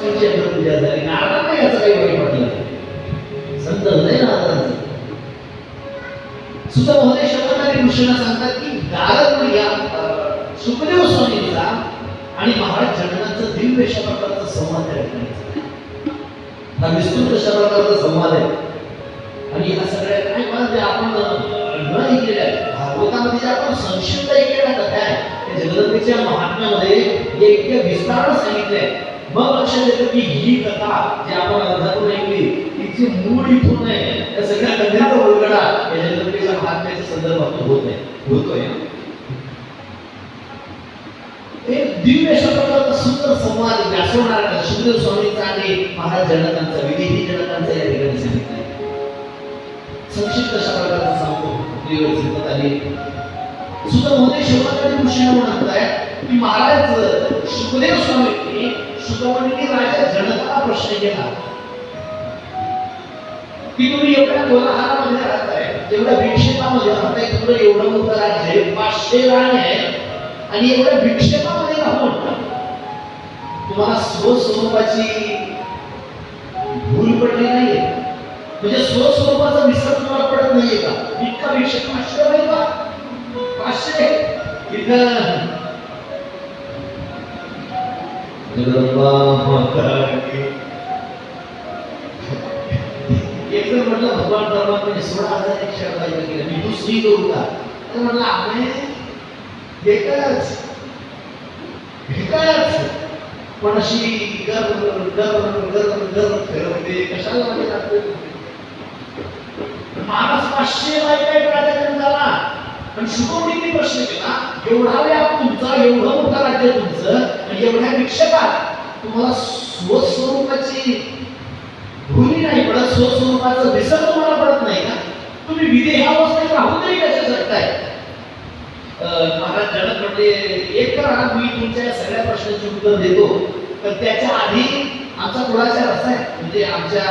पूजा झाली काही वाईट वाटलं संत हृदय सुद्धा महोदय शब्दाने कृष्णाला सांगतात की गारद या सुखदेव स्वामींचा आणि महाराज जननाचं दिव्य अशा प्रकारचा संवाद हा विस्तृत अशा प्रकारचा संवाद आहे आणि या सगळ्या काय मला आपण न ऐकलेल्या आहेत. भागवतामध्ये आपण संक्षिप्त ऐकलेल्या कथा आहे त्या जगदंबेच्या महात्म्यामध्ये हे इतक्या विस्तारानं सांगितलंय मग लक्षात येतं की ही कथा जी आपण अर्धातून ऐकली तिचे मूळ इथून आहे. त्या सगळ्या कथेचा उलगडा या जगदंबेच्या महात्म्याच्या संदर्भात होत आहे होतोय. एक दिव्य शब्दाचा सुंदर संवाद व्यासवणारा सुखदेव स्वामींचा आणि महाराज जनकांचा विदेही जनकांचा या ठिकाणी सांगितलाय. संक्षिप्त अशा प्रकारचा सांगतो आपली वेळ संपत कृष्ण म्हणताय की महाराज सुखदेव स्वामींनी सुखमणी राजा जनकाला प्रश्न केला. की तुम्ही एवढ्या कोलाहारामध्ये राहताय तेवढ्या भिक्षेपामध्ये राहताय तुमचं एवढं मोठं राज्य आहे पाचशे राणी आहे आणि एवढ्या विक्षेपामध्ये राहून तुम्हाला स्वस्वरूपाची भूल पडली नाहीये. म्हणजे स्वस्वरूपाचा विसर तुम्हाला पडत नाहीये का? इतका भिक्षेप पाचशे नाही का पाचशे इथं. एक म्हटलं भगवान परमात्म्याने सोळा हजार एक शब्द केलं. मी दुसरी करू का? तर म्हटलं आपण एकच एकच पण अशी गर्व गर्व गर्व गर्व फिरवते कशाला म्हणजे लागते? माणूस पाचशे बायका राजाकडे झाला. पण शुभमणीने प्रश्न केला एवढा व्याप तुमचा एवढं मोठा राज्य तुमचं आणि एवढ्या शिक्षकात तुम्हाला स्वस्वरूपाची भूमी नाही पडत स्वस्वरूपाचं विसर तुम्हाला पडत नाही का? तुम्ही विदेह अवस्थेत राहून तरी कसे जगताय महाराज जनक म्हणजे एक करा मी तुमच्या सगळ्या प्रश्नांची उत्तर देतो तर त्याच्या आधी आमचा कुळाचार असा आहे. म्हणजे आमच्या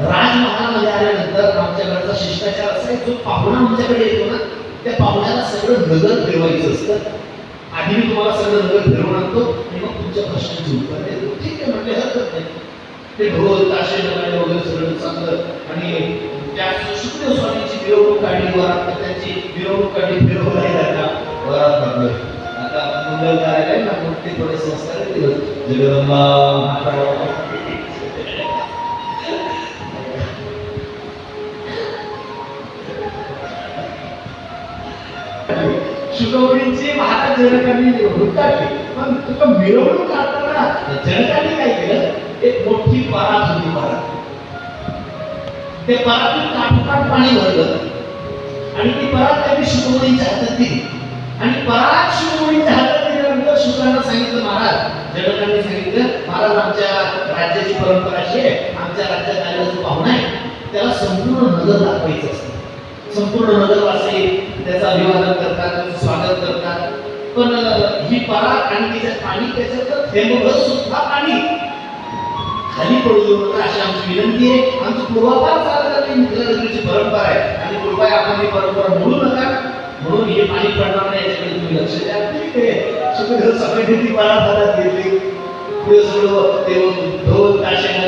राजमहालामध्ये आल्यानंतर आमच्याकडचा शिष्टाचार असा जो पाहुणा आमच्याकडे येतो ना त्या पाहुण्याला सगळं नगर फिरवायचं असतं. आधी मी तुम्हाला सगळं नगर फिरवून आणतो आणि मग तुमच्या प्रश्नांची उत्तर देतो. ठीक आहे म्हटले हरकत नाही. ते ढोल ताशे लगायला वगैरे सगळं चांगलं आणि त्या सुखदेव स्वामीची मिरवणूक काढली वरात त्यांची मिरवणूक काढली फिरवला जाता वरात काढलं आता मंगल कार्यालय ना मग ते थोडे संस्कार दिलं जगदंबा माता महाराज जनकांनी निवडणूक पण तुका मिरवणूक काढताना जनकांनी काय केलं? एक मोठी परात होती परात. ते परातून काठोकाठ पाणी भरलं. आणि ती परात त्यांनी शुभवडींच्या हातात दिली. आणि परात शुभवडींच्या हातात दिल्यानंतर शुक्रांना सांगितलं महाराज जनकांनी सांगितलं महाराज आमच्या राज्याची परंपरा अशी आहे. आमच्या राज्यात आलेला जो पाहुणा आहे त्याला संपूर्ण नगर दाखवायचं असतं. संपूर्ण नगरवासी त्याचं अभिवादन करतात त्याचं स्वागत करतात. पण ही परात आणि तिच्यात पाणी त्याच्यात थेंबभर सुद्धा पाणी. खाली पडू देऊ नका अशी आमची विनंती आहे. आमची पूर्वापार चालत आलेली मित्रनगरीची परंपरा आहे. आणि कृपया आपण ही परंपरा म्हणू नका. म्हणून हे पाणी पडणार नाही याच्याकडे तुम्ही लक्ष द्या. ठीक आहे. सुखदेव सगळी ती परात घेतली. पुढे सगळं ते ढोल ताशे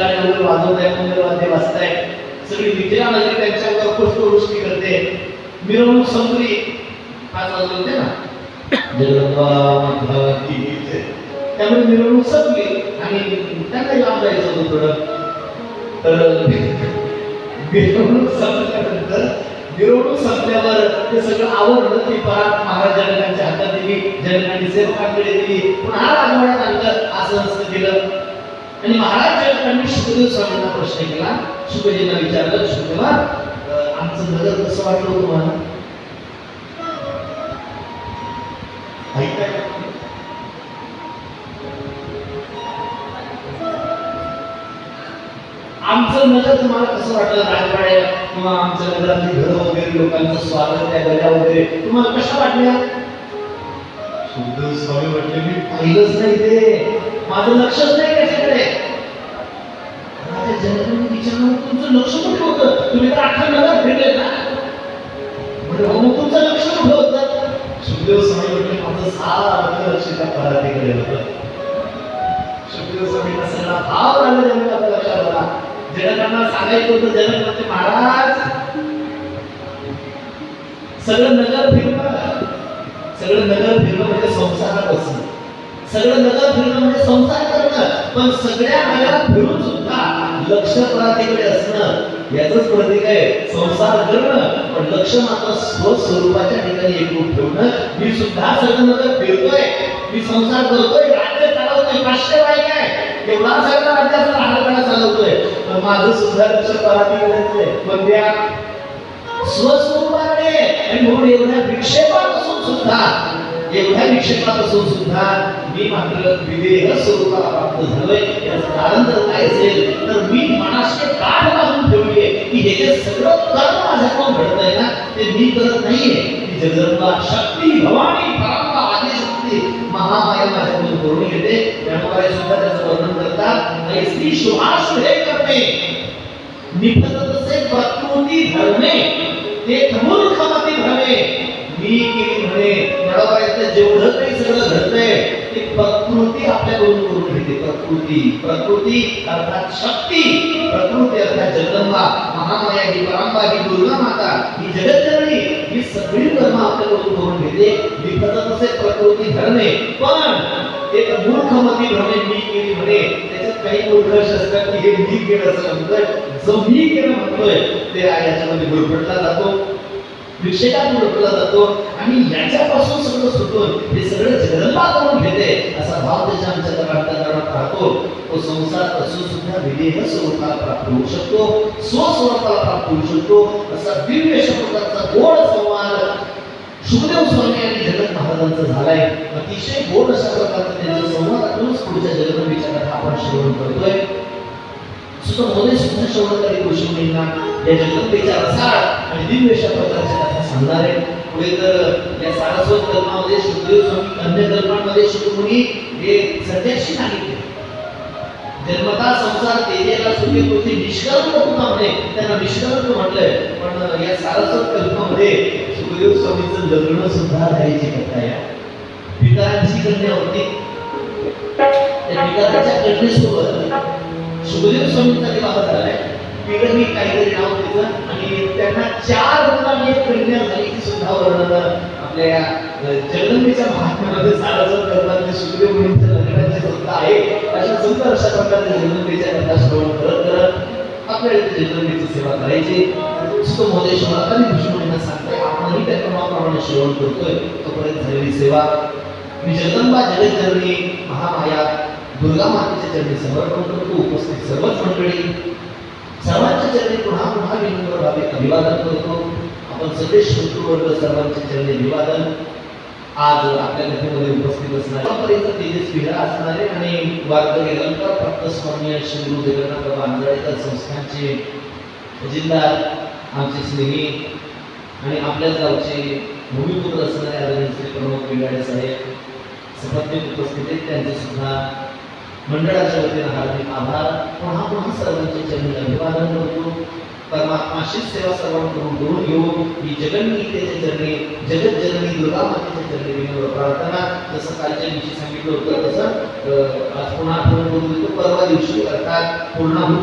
वाजवत आहे मंगलवाद्य वाजताय सगळी मित्रा नगरी त्यांच्यावर पुष्पवृष्टी करते. मिरवणूक संपली. पाच वाजले होते ना. त्यामुळे मिरवणूक संपली आणि त्यांना लांब जायचं होतं थोडं. तर मिरवणूक संपल्यानंतर मिरवणूक संपल्यावर ते सगळं आवडलं ते परात महाराज जनकांच्या हातात दिली जनकांनी सेवकांकडे दिली. पुन्हा राजवाड्यात आणलं असं असं केलं. आणि महाराज जनकांनी शुभदेव स्वामींना प्रश्न केला. शुभजींना विचारलं शुभदेवा आमचं नगर कसं वाटलं तुम्हाला? ऐकाय आमचं नगर तुम्हाला कसं वाटलं? राजवाड्यात किंवा आमच्या नगरातली घरं वगैरे लोकांचं स्वागत त्या गल्या वगैरे तुम्हाला कशा वाटल्या? सुखदेव स्वामी म्हटले मी. पाहिलंच नाही ते. माझं लक्षच नाही त्याच्याकडे. तुमचं लक्ष कुठे होतं तुम्ही तर अठरा नगर भेटले ना. म्हणजे हो, मग तुमचं लक्ष कुठे होतं? सुखदेव स्वामी म्हणजे माझं सारखं लक्ष त्या परातीकडे होतं सुखदेव स्वामींना सगळा भाव आला त्यांनी माझ्या लक्षात आला. जनकांना सांगायचं होतं जनक म्हणजे महाराज सगळं नगर फिरणं सगळं नगर फिरणं म्हणजे संसारात असणं सगळं नगर फिरणं म्हणजे संसार करणं. पण सगळ्या नगरात फिरून सुद्धा लक्ष परातीकडे असणं याचंच प्रतीक आहे. संसार करणं पण लक्ष मात्र स्वस्वरूपाच्या ठिकाणी एकरूप ठेवणं मी सुद्धा सगळं फिरतोय मी संसार करतोय राज्य चालवतोय पाचशे बाईक आहे. एवढा सगळं राज्याचा राहणपणा चालवतोय. तर माझं सुद्धा लक्ष परातीकडेच आहे पण त्या स्वस्वरूपाकडे आणि म्हणून एवढ्या विक्षेपापासून सुद्धा एवढ्या विक्षेपापासून सुद्धा मी मात्र विदेह स्वरूपाला प्राप्त झालोय. याचं कारण तर काय असेल? ते मी करत नाहीये. ती जगदंबा शक्ती भवानी परांबा आदी शक्ती महामाया माझ्याकडून करून घेते. त्यामुळे सुद्धा त्याचं वर्णन करतात. ऐसी शुभाशुभे करणे. निफतसे प्रकृती धरणे ते मूर्खमती भरणे मी केली म्हणे. मिळवायचं जेवढं काही सगळं घडतंय ते प्रकृती आपल्याकडून घेते प्रकृती प्रकृती अर्थात शक्ती प्रकृती अर्थात जगदंबा महामाया ही परांबा ही दुर्गा माता ही जगतजननी ही सगळी कर्म आपल्याला करून घेते. निफतसे प्रकृती धर्मे पण एक मूर्खमती भ्रमे मी केली म्हणे. त्याच्यात काही मूर्ख असे की हे मी केलं असं म्हणतोय जो मी केलं म्हणतोय. ते याच्यामध्ये गुरफटला जातो. विषयात ओळखला जातो आणि याच्यापासून सगळं सुटून हे सगळं जगदंबा करून घेते असा भाव त्याच्या आमच्या कर्नाटकात राहतो. तो संसार असून सुद्धा विदेह स्वरूपाला प्राप्त होऊ शकतो स्वस्वरूपाला प्राप्त होऊ शकतो. असा दिव्य अशा प्रकारचा गोड संवाद सुखदेव स्वामी आणि जगत महाराजांचा झालाय. अतिशय गोड अशा प्रकारचा त्यांचा संवादातूनच पुढच्या जगदंबीच्या कथा आपण श्रवण करतोय. सुद्धा मोदे गोष्टींना या जगदंबेच्या रसाळ आणि दिव्य अशा कथा सांगणार आहे. पुढे तर या सारस्वत कल्पामध्ये सुखदेव स्वामी अन्य कल्पांमध्ये सुखमुनी हे सध्याशी सांगितले. जन्मता संसार तेजेला सुखे तुझे निष्कर्म होता म्हणे. त्यांना निष्कर्म म्हटलंय. पण या सारस्वत कल्पामध्ये सुखदेव स्वामीचं लग्न सुद्धा झाल्याची कथा या पितरांची कन्या होती. त्या पितरांच्या कन्येसोबत सुखदेव स्वामींचा विवाह झालाय. पिढी काहीतरी नाव तिचं आणि त्यांना चार मुलांनी एक झाली. झाली सुद्धा वर्णन आपल्या या जगदंबेच्या महात्म्यामध्ये सारासर करतात. ते सुखदेव मुनींच्या लग्नाची सुद्धा आहे अशा सुंदर अशा प्रकारे जगदंबेच्या कथा श्रवण करत करत आपल्या जगदंबेची सेवा करायची. सुख मोदय शोधातानी विष्णूंना सांगताय आपणही त्या क्रमाप्रमाणे श्रवण करतोय. तोपर्यंत झालेली सेवा. मी जगदंबा जगज्जननी महामाया दुर्गा मातेच्या चरणी समर्पण करतो उपस्थित. सर्वच मंडळी सर्वांच्या चरणी पुन्हा पुन्हा विनम्र भावे अभिवादन करतो. आपण सगळे शत्रुवर्ग सर्वांच्या चरणी अभिवादन. आज आपल्या कथेमध्ये उपस्थित असणारे परंपरेचं तेजस्वी विहार असणारे आणि वारकरी अलंकार प्राप्त स्वामी श्री गुरु जगन्नाथ बाबा आंधळेकर संस्थानचे जिल्हा आमचे स्नेही आणि आपल्याच गावचे भूमिपुत्र असणारे आदरणीय श्री प्रमोद बिगाडे साहेब सपत्नीक उपस्थित आहेत. त्यांचे सुद्धा मंडळाच्या वतीनं हार्दिक आभार. पुन्हा पुन्हा सर्वांचे चरणी अभिवादन करतो परमात्माशीच सेवा सर्वांकडून करून घेऊ. ही जगन्नीतेच्या चरणी जगत जननी दुर्गा मातेच्या चरणी विनम्र प्रार्थना. जसं कालच्या दिवशी सांगितलं होतं तसं अं, आज पुन्हा आठवण करून देतो परवा दिवशी अर्थात पूर्ण